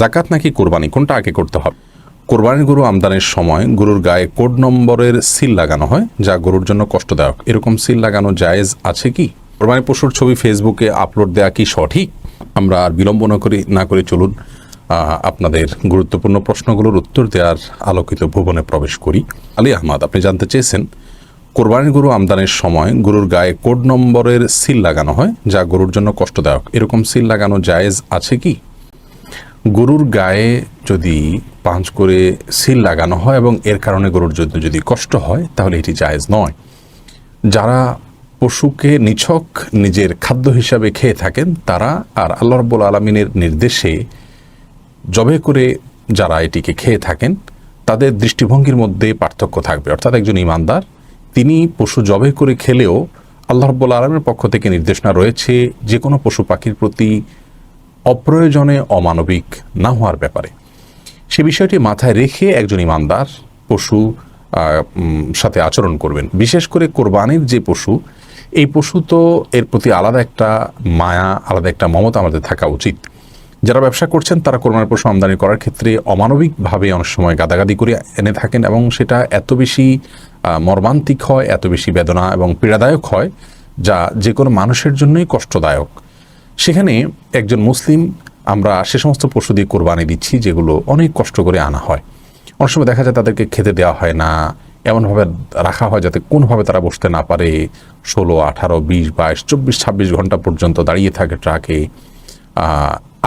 জাকাত নাকি কোরবানি? কোনটা আগে করতে হবে? কোরবানির গরু আমদানির সময় গরুর গায়ে কোড নম্বরের সিল লাগানো হয়, যা গরুর জন্য কষ্টদায়ক। এরকম সিল লাগানো জায়েজ আছে কি? কোরবানি পশুর ছবি ফেসবুকে আপলোড দেওয়া কি সঠিক? আমরা আর বিলম্ব না করি, না করে চলুন আপনাদের গুরুত্বপূর্ণ প্রশ্নগুলোর উত্তর দেওয়ার আলোকিত ভুবনে প্রবেশ করি। আলী আহমদ, আপনি জানতে চেয়েছেন, কোরবানির গরু আমদানির সময় গরুর গায়ে কোড নম্বরের সিল লাগানো হয়, যা গরুর জন্য কষ্টদায়ক। এরকম সিল লাগানো জায়েজ আছে কি? গরুর গায়ে যদি পাঁচ করে সিল লাগানো হয় এবং এর কারণে গরুর জন্য যদি কষ্ট হয়, তাহলে এটি জায়েজ নয়। যারা পশুকে নিছক নিজের খাদ্য হিসাবে খেয়ে থাকেন, তারা আর আল্লাহ রব্বুল আলমিনের নির্দেশে জবে করে যারা এটিকে খেয়ে থাকেন, তাদের দৃষ্টিভঙ্গির মধ্যে পার্থক্য থাকবে। অর্থাৎ একজন ইমানদার, তিনি পশু জবে করে খেলেও আল্লাহ রব্বুল আলমের পক্ষ থেকে নির্দেশনা রয়েছে, যে কোনো পশু পাখির প্রতি অপ্রয়োজনে অমানবিক না হওয়ার ব্যাপারে। সে বিষয়টি মাথায় রেখে একজন ইমানদার পশু সাথে আচরণ করবেন। বিশেষ করে কোরবানির যে পশু, এই পশু তো এর প্রতি আলাদা একটা মায়া, আলাদা একটা মমতা আমাদের থাকা উচিত। যারা ব্যবসা করছেন, তারা কোরবানির পশু আমদানি করার ক্ষেত্রে অমানবিকভাবে অনেক সময় গাদাগাদি করে এনে থাকেন এবং সেটা এত বেশি মর্মান্তিক হয়, এত বেশি বেদনা এবং পীড়াদায়ক হয়, যা যে কোনো মানুষের জন্যই কষ্টদায়ক। সেখানে একজন মুসলিম, আমরা সে সমস্ত পশু দিয়ে কোরবানি দিচ্ছি, যেগুলো অনেক কষ্ট করে আনা হয়। অনেক সময় দেখা যায় তাদেরকে খেতে দেওয়া হয় না, এমনভাবে রাখা হয় যাতে কোনোভাবে তারা বসতে না পারে। ষোলো, আঠারো, বিশ, বাইশ, চব্বিশ, ছাব্বিশ ঘণ্টা পর্যন্ত দাঁড়িয়ে থাকে ট্রাকে।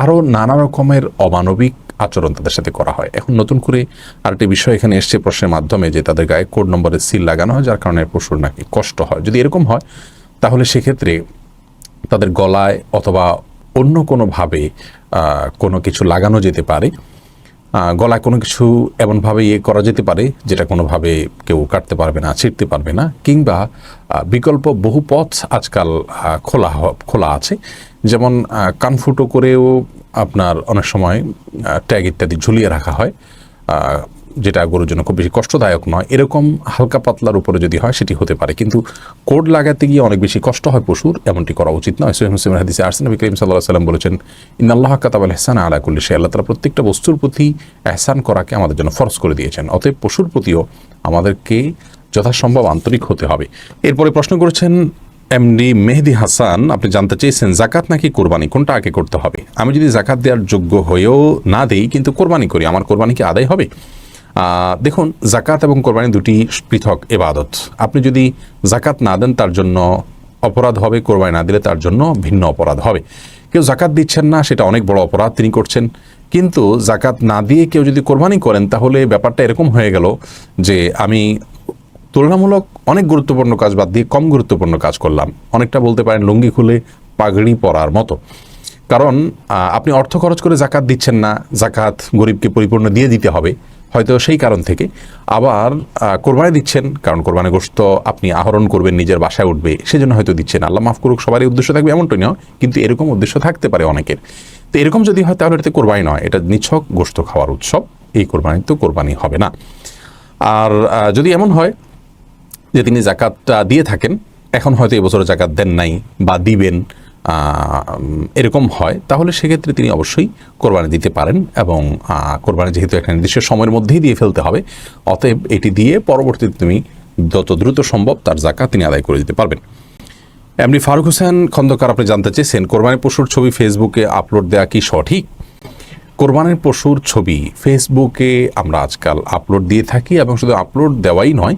আরও নানা রকমের অমানবিক আচরণ তাদের সাথে করা হয়। এখন নতুন করে আরেকটি বিষয় এখানে এসছে প্রশ্নের মাধ্যমে, যে তাদের গায়ে কোড নম্বরের সিল লাগানো হয়, যার কারণে পশুর নাকি কষ্ট হয়। যদি এরকম হয়, তাহলে সেক্ষেত্রে তাদের গলায় অথবা অন্য কোনোভাবে কোনো কিছু লাগানো যেতে পারে। গলায় কোনো কিছু এমনভাবে ইয়ে করা যেতে পারে যেটা কোনোভাবে কেউ কাটতে পারবে না, ছিঁড়তে পারবে না, কিংবা বিকল্প বহু পথ আজকাল খোলা খোলা আছে। যেমন কানফুটো করেও আপনার অনেক সময় ট্যাগ ইত্যাদি ঝুলিয়ে রাখা হয়। যেটা গরুর জন্য খুব বেশি কষ্টদায়ক নয়, এরকম হালকা পাতলার উপরে যদি হয় সেটি হতে পারে। কিন্তু কোড লাগাতে গিয়ে অনেক বেশি কষ্ট হয় পশুর, এমনটি করা উচিত নয়। সৈয়দ মুসলিম হাদিসে আরসিন নবী করিম সাল্লাহ সাল্লাম বলেছেন, ইন্নাল্লাহ কাতাবাল এহসান আলা কুল্লি সে আল্লাহ তালা প্রত্যেকটা বস্তুর প্রতি এহসান করাকে আমাদের জন্য ফরজ করে দিয়েছেন। অতএব পশুর প্রতিও আমাদেরকে যথাসম্ভব আন্তরিক হতে হবে। এরপরে প্রশ্ন করেছেন, এমডি মেহেদি হাসান, আপনি জানতে চেয়েছেন জাকাত নাকি কোরবানি? কোনটা আগে করতে হবে? আমি যদি জাকাত দেওয়ার যোগ্য হয়েও না দেই, কিন্তু কোরবানি করি। আমার কোরবানি কি আদায় হবে? দেখুন জাকাত এবং কোরবানি দুটি পৃথক এবাদত। আপনি যদি জাকাত না দেন, তার জন্য অপরাধ হবে, কোরবানি না দিলে তার জন্য ভিন্ন অপরাধ হবে। কেউ জাকাত দিচ্ছেন না, সেটা অনেক বড় অপরাধ তিনি করছেন। কিন্তু জাকাত না দিয়ে কেউ যদি কোরবানি করেন, তাহলে ব্যাপারটা এরকম হয়ে গেল যে আমি তুলনামূলক অনেক গুরুত্বপূর্ণ কাজ বাদ দিয়ে কম গুরুত্বপূর্ণ কাজ করলাম। অনেকটা বলতে পারেন লুঙ্গি খুলে পাগড়ি পরার মতো। কারণ আপনি অর্থ খরচ করে জাকাত দিচ্ছেন না জাকাত গরিবকে পরিপূর্ণ দিয়ে দিতে হবে। হয়তো সেই কারণ থেকে। আবার কোরবানি দিচ্ছেন, কারণ কোরবানি গোস্ত আপনি আহরণ করবেন, নিজের বাসায় উঠবে, সেজন্য হয়তো দিচ্ছেন। আল্লাহ মাফ করুক, সবারই উদ্দেশ্য থাকবে এমনটাই নয়, কিন্তু এরকম উদ্দেশ্য থাকতে পারে অনেকের। তো এরকম যদি হয়, তাহলে এটাতে কোরবানি নয়, এটা নিছক গোস্ত খাওয়ার উৎসব, এই কোরবানি তো কোরবানি হবে না। আর যদি এমন হয় যে তিনি জাকাতটা দিয়ে থাকেন, এখন হয়তো এবছর জাকাত দেন নাই বা দিবেন এরকম হয়, তাহলে সেক্ষেত্রে তিনি অবশ্যই কোরবানি দিতে পারেন এবং কোরবানি যেহেতু একটা নির্দিষ্ট সময়ের মধ্যেই দিয়ে ফেলতে হবে, অতএব এটি দিয়ে পরবর্তীতে তুমি যত দ্রুত সম্ভব তার জাকাত তিনি আদায় করে দিতে পারবেন। এমনি ফারুক হোসেন, খন্দকার, আপনি জানতে চেয়েছেন, কোরবানি পশুর ছবি ফেসবুকে আপলোড দেওয়া কি সঠিক? কোরবানির পশুর ছবি ফেসবুকে আমরা আজকাল আপলোড দিয়ে থাকি এবং শুধু আপলোড দেওয়াই নয়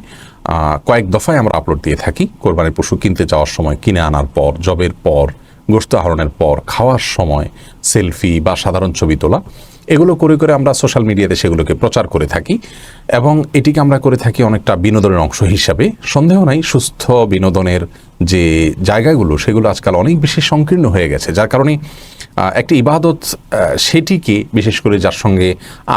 কয়েক দফায় আমরা আপলোড দিয়ে থাকি। কোরবানির পশু কিনতে যাওয়ার সময় কিনে আনার পর, জবের পর গোস্ত আহরণের পর খাওয়ার সময় সেলফি বা সাধারণ ছবি তোলা, এগুলো করে করে আমরা সোশ্যাল মিডিয়াতে সেগুলোকে প্রচার করে থাকি এবং এটিকে আমরা করে থাকি অনেকটা বিনোদনের অংশ হিসাবে। সন্দেহ নাই, সুস্থ বিনোদনের যে জায়গাগুলো, সেগুলো আজকাল অনেক বেশি সংকীর্ণ হয়ে গেছে। যার কারণে একটি ইবাদত সেটিকে বিশেষ করে যার সঙ্গে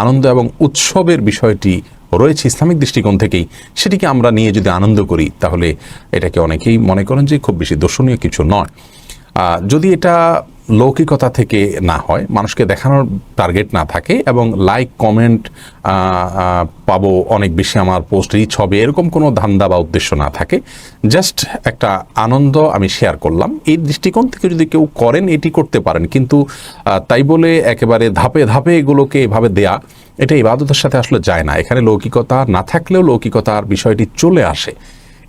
আনন্দ এবং উৎসবের বিষয়টি রয়েছে ইসলামিক দৃষ্টিকোণ থেকেই, সেটিকে আমরা নিয়ে যদি আনন্দ করি, তাহলে এটাকে অনেকেই মনে করেন যে খুব বেশি দর্শনীয় কিছু নয়। যদি এটা লৌকিকতা থেকে না হয়, মানুষকে দেখানোর টার্গেট না থাকে এবং লাইক কমেন্ট পাবো অনেক বেশি আমার পোস্ট রিচ হবে, এরকম কোনো ধান্দা বা উদ্দেশ্য না থাকে। জাস্ট একটা আনন্দ আমি শেয়ার করলাম। এই দৃষ্টিকোণ থেকে যদি কেউ করেন, এটি করতে পারেন। কিন্তু তাই বলে একেবারে ধাপে ধাপে এগুলোকে এভাবে দেয়া, এটা ইবাদতের সাথে আসলে যায় না। এখানে লৌকিকতা না থাকলেও লৌকিকতার বিষয়টি চলে আসে।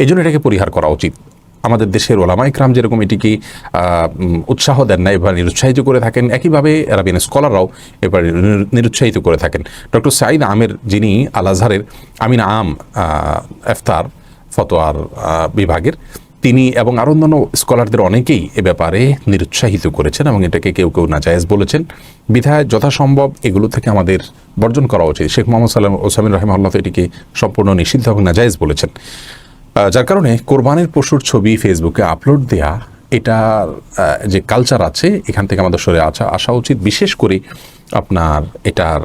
এই জন্য এটাকে পরিহার করা উচিত। আমাদের দেশের ওলামা ইকরাম যেরকম এটিকে উৎসাহ দেন না, এবার নিরুৎসাহিত করে থাকেন, একইভাবে রাবিন স্কলাররাও এবার নিরুৎসাহিত করে থাকেন। ডক্টর সাইদ আমের যিনি আল আজহারের আমিন আম এফতার ফতোয়ার বিভাগের, তিনি এবং আরও অন্যান্য স্কলারদের অনেকেই এ ব্যাপারে নিরুৎসাহিত করেছেন এবং এটাকে কেউ কেউ নাজায়েজ বলেছেন। বিধায় যথাসম্ভব এগুলো থেকে আমাদের বর্জন করা উচিত। শেখ মোহাম্মদ সাল্লাম, ওসামিন রহমাল্লাহ এটিকে সম্পূর্ণ নিষিদ্ধ এবং নাজায়েজ বলেছেন। যার কারণে কোরবানির পশুর ছবি ফেসবুকে আপলোড দেয়া এটার যে কালচার আছে, এখান থেকে আমাদের সরে আসা আসা উচিত। বিশেষ করে আপনার এটার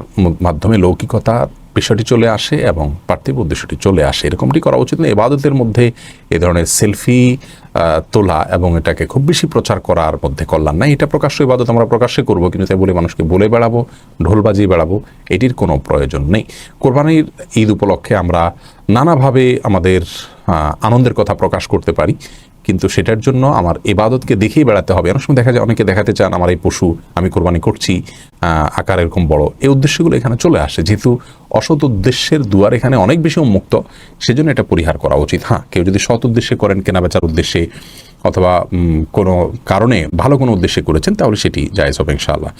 মাধ্যমে লৌকিকতা বিষয়টি চলে আসে এবং পার্থিব উদ্দেশ্যটি চলে আসে। এরকমটি করা উচিত না। এবাদতের মধ্যে এ ধরনের সেলফি তোলা এবং এটাকে খুব বেশি প্রচার করার মধ্যে কল্যাণ নাই। এটা প্রকাশ্য ইবাদত, আমরা প্রকাশ্যে করব, কিন্তু তাই বলে মানুষকে বলে বেড়াবো, ঢোল বাজিয়ে বেড়াবো, এটির কোনো প্রয়োজন নেই। কোরবানির ঈদ উপলক্ষে আমরা নানাভাবে আমাদের আনন্দের কথা প্রকাশ করতে পারি, কিন্তু সেটার জন্য আমার এবাদতকে দেখেই বেড়াতে হবে। অনেক সময় দেখা যায় অনেকে দেখাতে চান, আমার এই পশু আমি কোরবানি করছি আকার এরকম বড়। এই উদ্দেশ্যগুলো এখানে চলে আসে। যেহেতু অসৎ উদ্দেশ্যের দুয়ার এখানে অনেক বেশি উন্মুক্ত, সেজন্য এটা পরিহার করা উচিত। হ্যাঁ কেউ যদি সৎ উদ্দেশ্যে করেন কেনা বেচার উদ্দেশ্যে, অথবা কোনো কারণে ভালো কোনো উদ্দেশ্যে করেছেন, তাহলে সেটি জায়েজ হবে ইনশাআল্লাহ।